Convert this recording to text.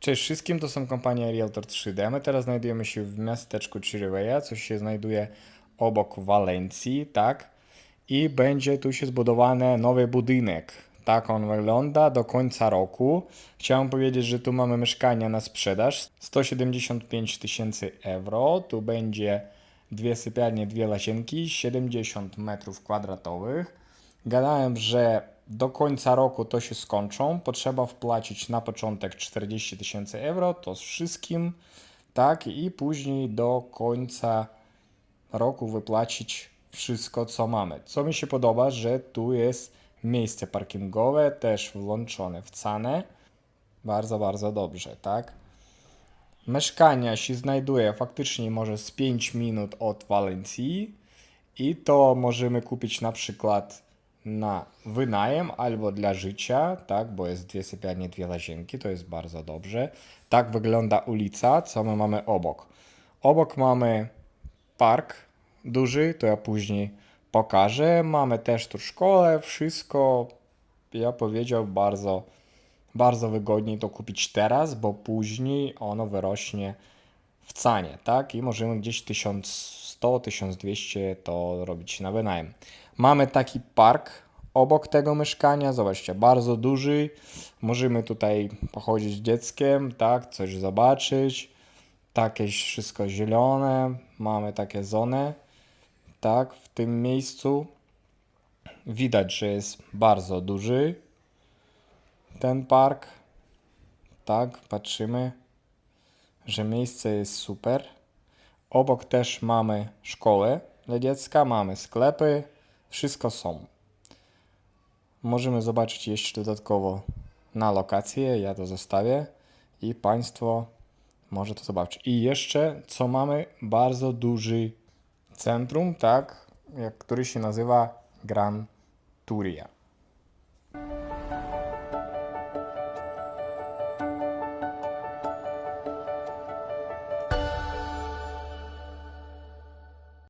Cześć wszystkim, to są kompania Realtor 3D. My teraz znajdujemy się w miasteczku Chirivella, co się znajduje obok Walencji, tak? I będzie tu się zbudowany nowy budynek. Tak on wygląda do końca roku. Chciałem powiedzieć, że tu mamy mieszkania na sprzedaż. 175 tysięcy euro. Tu będzie dwie sypialnie, dwie łazienki, 70 metrów kwadratowych. Gadałem, że do końca roku to się skończą. Potrzeba wpłacić na początek 40 tysięcy euro, to z wszystkim, tak, i później do końca roku wypłacić wszystko, co mamy. Co mi się podoba, że tu jest miejsce parkingowe, też włączone w cenę. Bardzo, bardzo dobrze, tak? Mieszkania się znajduje faktycznie może z 5 minut od Walencji i to możemy kupić na przykład na wynajem albo dla życia, tak, bo jest dwie sypialnie, dwie łazienki, to jest bardzo dobrze. Tak wygląda ulica, co my mamy obok. Obok mamy park duży, to ja później pokażę. Mamy też tu szkołę, wszystko, ja powiedział, bardzo, bardzo wygodniej to kupić teraz, bo później ono wyrośnie w cenie, tak? I możemy gdzieś 1100-1200 to robić na wynajem. Mamy taki park obok tego mieszkania, zobaczcie, bardzo duży. Możemy tutaj pochodzić z dzieckiem, tak? Coś zobaczyć. Takie wszystko zielone, mamy takie zony, tak? W tym miejscu widać, że jest bardzo duży ten park. Tak, patrzymy, że miejsce jest super. Obok też mamy szkołę dla dziecka, mamy sklepy, wszystko są. Możemy zobaczyć jeszcze dodatkowo na lokację, ja to zostawię i Państwo może to zobaczyć. I jeszcze, co mamy, bardzo duży centrum, tak, jak, który się nazywa Gran Turia.